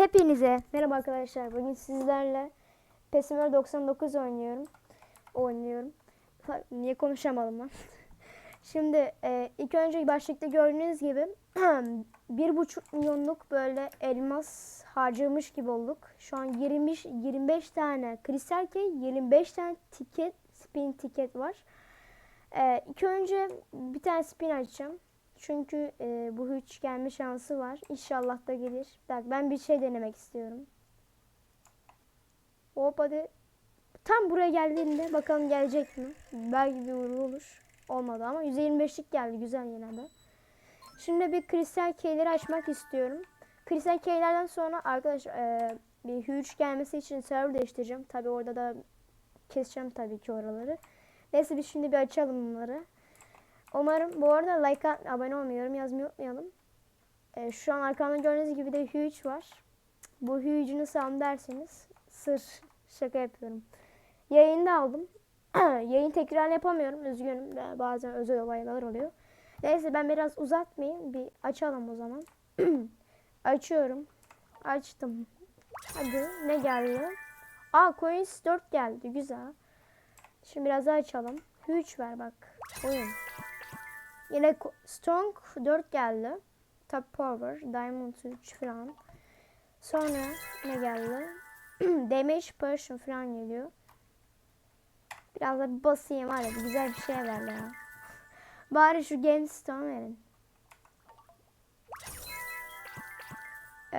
Hepinize merhaba arkadaşlar. Bugün sizlerle Pesimer 99 oynuyorum. Oynuyorum. Niye konuşamadım lan? Şimdi e, ilk önce başlıkta gördüğünüz gibi bir buçuk milyonluk böyle elmas harcamış gibi olduk. Şu an 20 25 tane kristal key, 25 tane tiket, spin tiket var. E, ilk önce bir tane spin açacağım. Çünkü e, bu hiç gelme şansı var. İnşallah da gelir. Bak ben bir şey denemek istiyorum. Hop hadi. Tam buraya geldiğinde bakalım gelecek mi? Belki bir uğurlu olur. Olmadı ama 125'lik geldi. Güzel yine de. Şimdi bir kristal keyleri açmak istiyorum. Kristal keylerden sonra arkadaşlar e, bir huge gelmesi için server değiştireceğim. Tabi orada da keseceğim tabii ki oraları. Neyse biz şimdi bir açalım bunları. Umarım bu arada like at, abone olmayı, yorum yazmayı unutmayalım. Ee, şu an arkamda gördüğünüz gibi de huge var. Bu huge'ü nasıl aldım derseniz sır şaka yapıyorum. Yayında aldım. Yayın tekrar yapamıyorum. Üzgünüm. Ve Bazen özel olaylar oluyor. Neyse ben biraz uzatmayayım. Bir açalım o zaman. Açıyorum. Açtım. Hadi ne geldi? Aa coins 4 geldi. Güzel. Şimdi biraz daha açalım. Huge ver bak. Oyun. Yine Strong 4 geldi. Top Power, Diamond 3 falan. Sonra ne geldi? Damage Potion falan geliyor. Biraz da basayım var ya güzel bir şey ver ya. Bari şu Gemstone verin. Ee,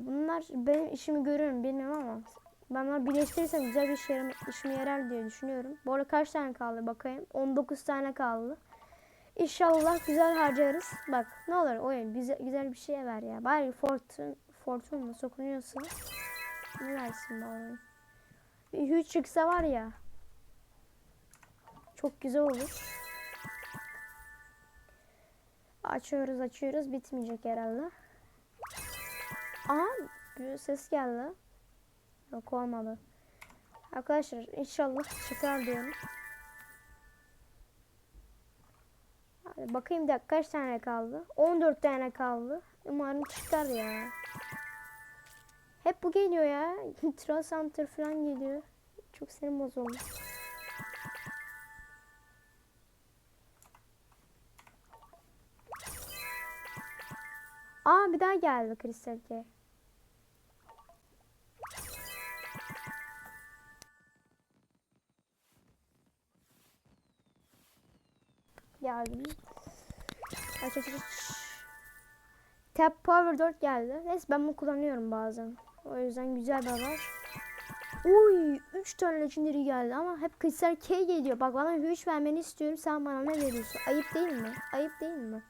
bunlar benim işimi görür mü bilmiyorum ama ben bunları birleştirirsem güzel bir işe, işime yarar diye düşünüyorum. Bu arada kaç tane kaldı bakayım. 19 tane kaldı. İnşallah güzel harcarız. Bak ne olur oyun güzel, güzel bir şey ver ya. Bari fortun, fortun mu sokunuyorsa ne versin bari. Bir hiç çıksa var ya. Çok güzel olur. Açıyoruz açıyoruz bitmeyecek herhalde. Aha bir ses geldi. Yok olmadı. Arkadaşlar inşallah çıkar diyorum. Bakayım da kaç tane kaldı? 14 tane kaldı. Umarım çıkar ya. Hep bu geliyor ya. Trust Hunter falan geliyor. Çok sinir bozuldu. Aa bir daha geldi Crystal Key. Geldim. Tap Power 4 geldi. Neyse ben bunu kullanıyorum bazen. O yüzden güzel bir haber. Uy 3 tane legendary geldi ama hep Crystal K geliyor. Bak bana 3 vermeni istiyorum. Sen bana ne veriyorsun? Ayıp değil mi? Ayıp değil mi?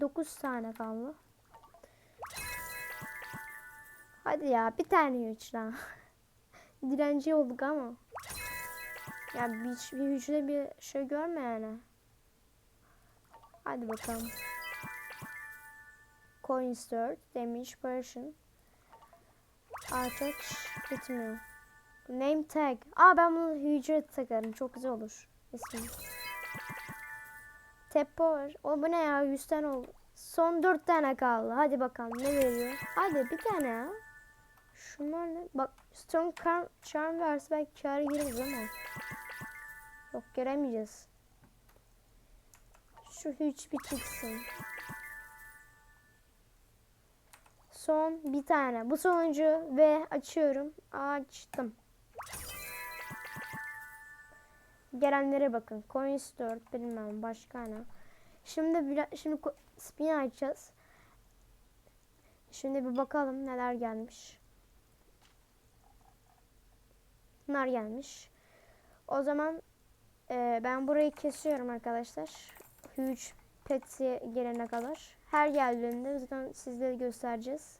9 tane kaldı. Hadi ya bir tane 3 daha. Direnci olduk ama. Ya bir, bir hücre bir şey görme yani. Hadi bakalım. Coins 4, damage person. Artık bitmiyor. Name tag. Aa ben bunu hücre takarım. Çok güzel olur. İsmi. Tap power. O bu ne ya? 100 tane oldu. Son 4 tane kaldı. Hadi bakalım ne veriyor? Hadi bir tane ya. Şunlar ne? Bak Strong Charm, charm verse belki kâra gireriz ama. Yok göremeyeceğiz. Şu hiç bir çıksın. Son bir tane. Bu sonuncu ve açıyorum. Açtım. Gelenlere bakın. Coins 4 bilmem başka ne. Şimdi bir, şimdi spin açacağız. Şimdi bir bakalım neler gelmiş. Bunlar gelmiş. O zaman e, ben burayı kesiyorum arkadaşlar. Huge Pets'e gelene kadar. Her geldiğinde zaten sizlere göstereceğiz.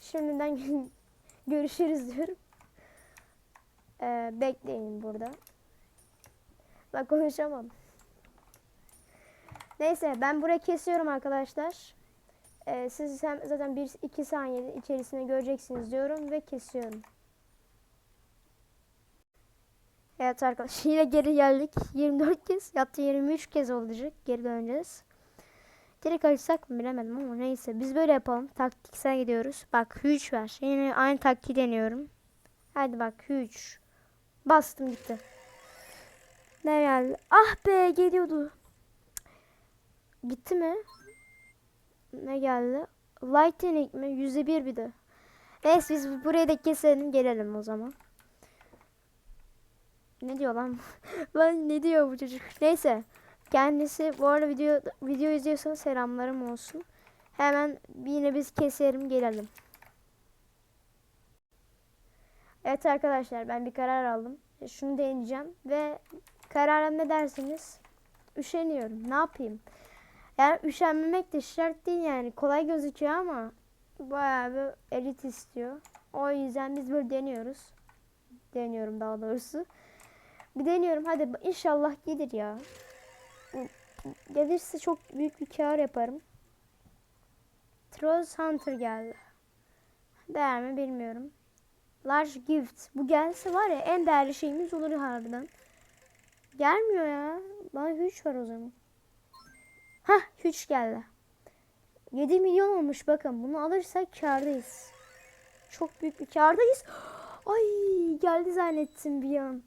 Şimdiden görüşürüz diyorum. E, bekleyin burada. Bak konuşamam. Neyse ben burayı kesiyorum arkadaşlar. E, siz hem zaten 1-2 saniye içerisinde göreceksiniz diyorum ve kesiyorum. Evet arkadaşlar yine geri geldik. 24 kez hatta 23 kez olacak. Geri döneceğiz. Direkt açsak mı bilemedim ama neyse. Biz böyle yapalım. Taktiksel gidiyoruz. Bak huge var. Yine aynı taktiği deniyorum. Hadi bak huge. Bastım gitti. Ne geldi? Ah be geliyordu. Gitti mi? Ne geldi? Lightning mi? Yüzde bir bir de. Neyse biz burayı da keselim gelelim o zaman. Ne diyor lan? lan ne diyor bu çocuk? Neyse. Kendisi bu arada video video izliyorsanız selamlarım olsun. Hemen yine biz keserim gelelim. Evet arkadaşlar ben bir karar aldım. Şunu deneyeceğim ve kararım ne dersiniz? Üşeniyorum. Ne yapayım? Yani üşenmemek de şart değil yani. Kolay gözüküyor ama bayağı bir elit istiyor. O yüzden biz böyle deniyoruz. Deniyorum daha doğrusu. Bir deniyorum. Hadi inşallah gelir ya. Gelirse çok büyük bir kar yaparım. Troll Hunter geldi. Değer mi bilmiyorum. Large Gift. Bu gelse var ya en değerli şeyimiz olur harbiden. Gelmiyor ya. Bana 3 var o zaman. Hah 3 geldi. 7 milyon olmuş bakın. Bunu alırsak kardayız. Çok büyük bir kardayız. Ay geldi zannettim bir an.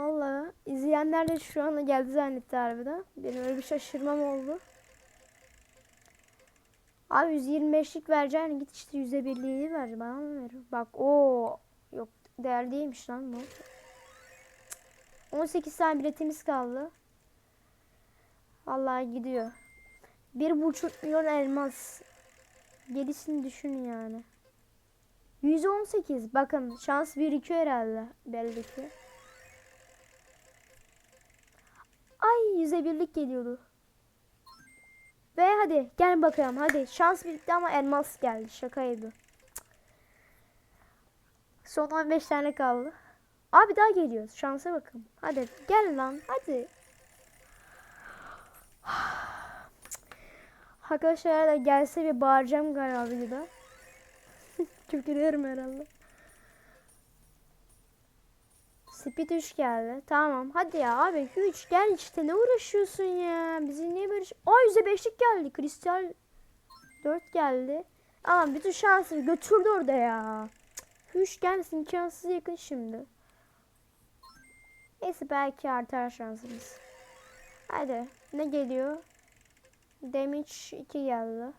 Vallahi izleyenler de şu anda geldi zannetti harbiden. Benim öyle bir şaşırmam oldu. Abi 125'lik vereceğini git işte %1'liği ver bana mı ver? Bak o yok değer değilmiş lan bu. 18 tane biletimiz kaldı. Vallahi gidiyor. Bir buçuk milyon elmas. Gerisini düşün yani. 118. Bakın şans 1-2 herhalde. Belli ki. Yüze birlik geliyordu. Ve hadi gel bakalım hadi. Şans birlikte ama elmas geldi. Şakaydı. Son 15 tane kaldı. Abi daha geliyor. Şansa bakın. Hadi gel lan hadi. Arkadaşlar da gelse bir bağıracağım galiba videoda. Tükürüyorum herhalde. Speed 3 geldi. Tamam. Hadi ya abi 3 gel işte. Ne uğraşıyorsun ya? Bizi niye böyle... Aa %5'lik geldi. Kristal 4 geldi. Ama bütün şansı götürdü orada ya. 3 gelsin. imkansız yakın şimdi. Neyse belki artar şansımız. Hadi. Ne geliyor? Damage 2 geldi.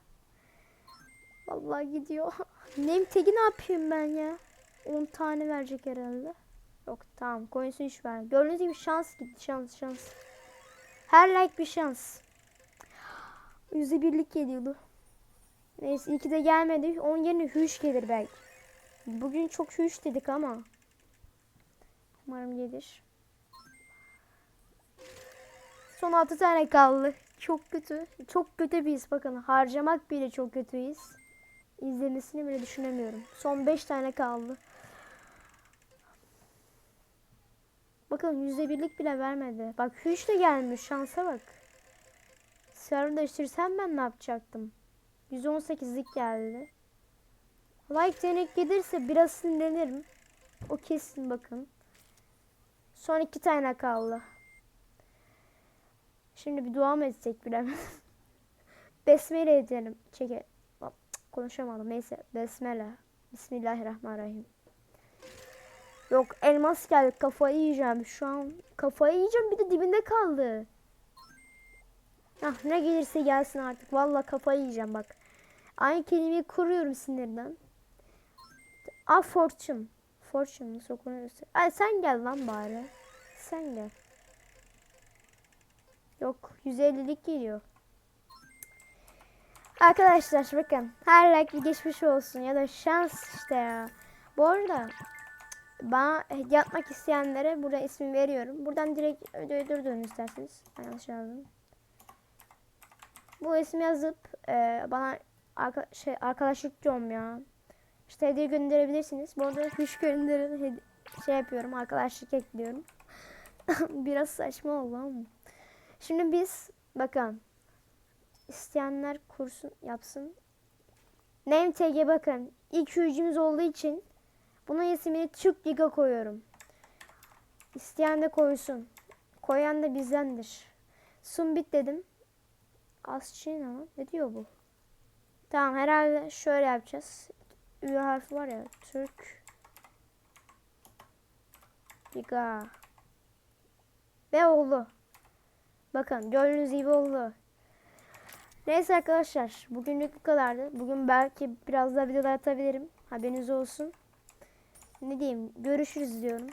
Vallahi gidiyor. Name tag'i ne yapayım ben ya? 10 tane verecek herhalde. Yok tamam coins'u hiç ver. Gördüğünüz gibi şans gitti şans şans. Her like bir şans. Yüzde birlik geliyordu. Neyse iyi ki de gelmedi. Onun yerine hüş gelir belki. Bugün çok hüş dedik ama. Umarım gelir. Son 6 tane kaldı. Çok kötü. Çok kötü bir his. Bakın harcamak bile çok kötü his. İzlemesini bile düşünemiyorum. Son 5 tane kaldı. Bakın yüzde birlik bile vermedi. Bak hiç de gelmiş. Şansa bak. Server değiştirsem ben ne yapacaktım? 118'lik geldi. Like denek gelirse biraz sinirlenirim. O kesin bakın. Son iki tane kaldı. Şimdi bir dua mı etsek bilemedim. Besmele edelim. Çeke. Konuşamadım. Neyse. Besmele. Bismillahirrahmanirrahim. Yok elmas geldi. Kafayı yiyeceğim. Şu an kafayı yiyeceğim. Bir de dibinde kaldı. Ah ne gelirse gelsin artık. Vallahi kafayı yiyeceğim bak. Aynı kelimeyi kuruyorum sinirden. Ah fortune. Fortune nasıl okunuyorsa. Ay sen gel lan bari. Sen gel. Yok 150'lik geliyor. Arkadaşlar bakın her like bir geçmiş olsun ya da şans işte ya. Bu arada bana hediye atmak isteyenlere burada ismi veriyorum. Buradan direkt ödüğü durdurun isterseniz. Ben yanlış yazdım. Bu ismi yazıp e, bana arka, şey arkadaşlık diyorum ya. İşte hediye gönderebilirsiniz. Bu arada hiç gönderin şey yapıyorum arkadaşlık ekliyorum. Biraz saçma oldu ama. Şimdi biz bakın isteyenler kursun yapsın. Name tag'e bakın. İlk ücümüz olduğu için bunun ismini Türk Liga koyuyorum. İsteyen de koysun. Koyan da bizdendir. Sumbit dedim. Ne lan? Ne diyor bu? Tamam herhalde şöyle yapacağız. Ü harfi var ya. Türk. Liga. Ve oldu. Bakın gördüğünüz gibi oldu. Neyse arkadaşlar bugünlük bu kadardı. Bugün belki biraz daha videolar atabilirim. Haberiniz olsun. Ne diyeyim görüşürüz diyorum.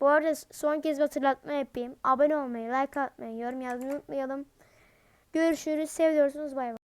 Bu arada son kez bir hatırlatma yapayım. Abone olmayı, like atmayı, yorum yazmayı unutmayalım. Görüşürüz. Seviyorsunuz. Bay bay.